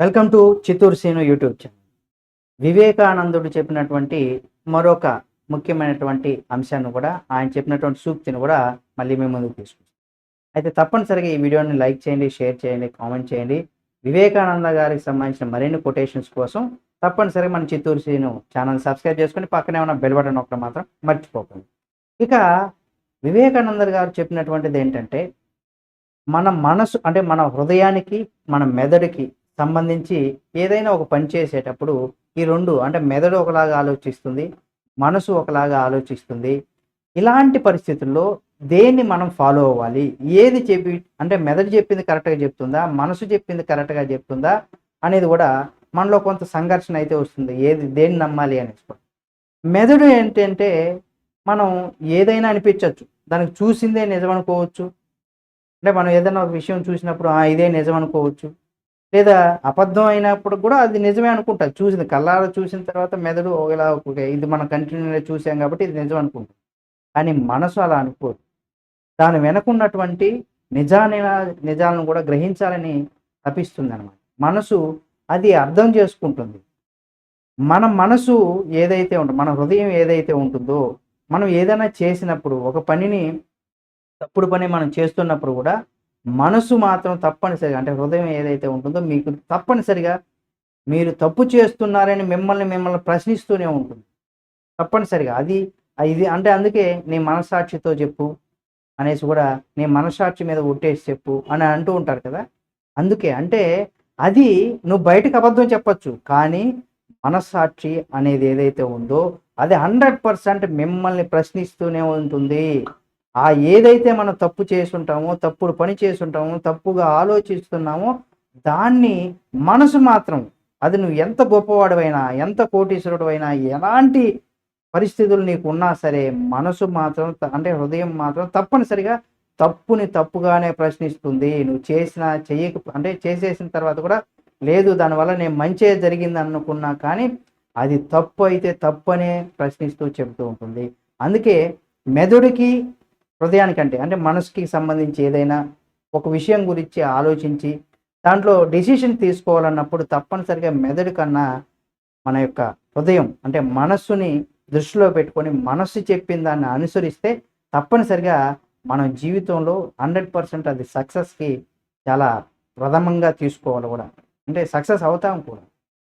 Welcome to Chittoor Seenu YouTube channel. వివేకానందుడు చెప్పినటువంటి మరొక ముఖ్యమైనటువంటి అంశాన్ని కూడా ఆయన చెప్పినటువంటి సూక్తిని కూడా మళ్ళీ మేము ముందుకు తీసుకుంటాం అయితే తప్పనిసరిగా ఈ వీడియోని లైక్ చేయండి షేర్ చేయండి కామెంట్ చేయండి. వివేకానంద గారికి సంబంధించిన మరిన్ని కొటేషన్స్ కోసం తప్పనిసరిగా మన చిత్తూరు సీను ఛానల్ సబ్స్క్రైబ్ చేసుకొని పక్కనే ఉన్న బెల్ బటన్ ఒకటి మాత్రం మర్చిపోకండి. ఇక వివేకానంద గారు చెప్పినటువంటిది ఏంటంటే మన మనసు అంటే మన హృదయానికి మన మెదడుకి సంబంధించి ఏదైనా ఒక పని చేసేటప్పుడు ఈ రెండు అంటే మెదడు ఒకలాగా ఆలోచిస్తుంది మనసు ఒకలాగా ఆలోచిస్తుంది. ఇలాంటి పరిస్థితుల్లో దేన్ని మనం ఫాలో అవ్వాలి? ఏది చెప్పి అంటే మెదడు చెప్పింది కరెక్ట్గా చెప్తుందా? మనసు చెప్పింది కరెక్ట్గా చెప్తుందా? అనేది కూడా మనలో కొంత సంఘర్షణ అయితే వస్తుంది. ఏది దేన్ని నమ్మాలి అనేసి మెదడు ఏంటంటే మనం ఏదైనా అనిపించవచ్చు దానికి చూసిందే నిజం అనుకోవచ్చు అంటే మనం ఏదైనా ఒక విషయం చూసినప్పుడు ఇదే నిజం అనుకోవచ్చు లేదా అబద్ధం అయినప్పుడు కూడా అది నిజమే అనుకుంటారు. చూసింది కళ్ళారా చూసిన తర్వాత మెదడు ఇలా "ఓకే, ఇది మనం కంటిన్యూగా చూసాం కాబట్టి ఇది నిజం అనుకుంటుంది కానీ మనసు అలా అనుకోదు. దాని వెనకున్నటువంటి నిజాన్ని నిజాలను కూడా గ్రహించాలని తప్పిస్తుంది అనమాట మనసు అది అర్థం చేసుకుంటుంది. మన మనసు ఏదైతే ఉంటుందో మన హృదయం ఏదైతే ఉంటుందో మనం ఏదైనా చేసినప్పుడు ఒక పనిని తప్పుడు పని మనం చేస్తున్నప్పుడు కూడా మనసు మాత్రం తప్పనిసరిగా అంటే హృదయం ఏదైతే ఉంటుందో మీకు తప్పనిసరిగా మీరు తప్పు చేస్తున్నారని మిమ్మల్ని మిమ్మల్ని ప్రశ్నిస్తూనే ఉంటుంది. తప్పనిసరిగా. అది ఇది అంటే అందుకే నీ మనస్సాక్షితో చెప్పు అనేసి కూడా నీ మనస్సాక్షి మీద ఒట్టేసి చెప్పు అని అంటూ ఉంటారు కదా. అందుకే అంటే అది నువ్వు బయటకు అబద్ధం చెప్పచ్చు కానీ మనస్సాక్షి అనేది ఏదైతే ఉందో అది హండ్రెడ్ పర్సెంట్ మిమ్మల్ని ప్రశ్నిస్తూనే ఉంటుంది. ఆ ఏదైతే మనం తప్పు చేసుంటామో తప్పుడు పని చేసుంటామో తప్పుగా ఆలోచిస్తున్నామో దాన్ని మనసు మాత్రం అది నువ్వు ఎంత గొప్పవాడివైనా ఎంత కోటీశ్వరుడు అయినా ఎలాంటి పరిస్థితులు నీకు ఉన్నా సరే మనసు మాత్రం అంటే హృదయం మాత్రం తప్పనిసరిగా తప్పుని తప్పుగానే ప్రశ్నిస్తుంది. నువ్వు చేసిన చెయ్యక అంటే చేసేసిన తర్వాత కూడా లేదు దానివల్ల నేను మంచే జరిగింది అనుకున్నా కానీ అది తప్పు అయితే తప్పు అనే ప్రశ్నిస్తూ చెబుతూ ఉంటుంది. అందుకే మెదడుకి హృదయానికంటే అంటే మనసుకి సంబంధించి ఏదైనా ఒక విషయం గురించి ఆలోచించి దాంట్లో డెసిషన్ తీసుకోవాలన్నప్పుడు తప్పనిసరిగా మెదడు కన్నా మన యొక్క హృదయం అంటే మనస్సుని దృష్టిలో పెట్టుకొని మనస్సు చెప్పిన దాన్ని అనుసరిస్తే తప్పనిసరిగా మన జీవితంలో హండ్రెడ్ పర్సెంట్ అది సక్సెస్కి చాలా ప్రథమంగా తీసుకోవాలి కూడా. అంటే సక్సెస్ అవుతాం కూడా.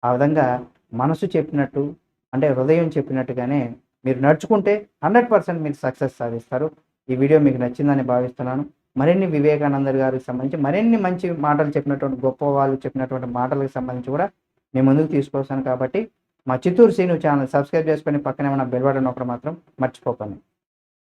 ఆ విధంగా మనసు చెప్పినట్టు అంటే హృదయం చెప్పినట్టుగానే మీరు నడుచుకుంటే హండ్రెడ్ పర్సెంట్ మీరు సక్సెస్ సాధిస్తారు. ఈ వీడియో మీకు నచ్చిందని భావిస్తున్నాను. మరిన్ని వివేకానందర్ గారికి సంబంధించి మరిన్ని మంచి మాటలు చెప్పినటువంటి గొప్ప వాళ్ళు చెప్పినటువంటి మాటలకు సంబంధించి కూడా నేను ముందుకు తీసుకొస్తాను కాబట్టి మా చిత్తూరు సీను ఛానల్ సబ్స్క్రైబ్ చేసుకొని పక్కనే ఉన్న బెల్ బటన్ ఒకటి మాత్రం మర్చిపోకండి.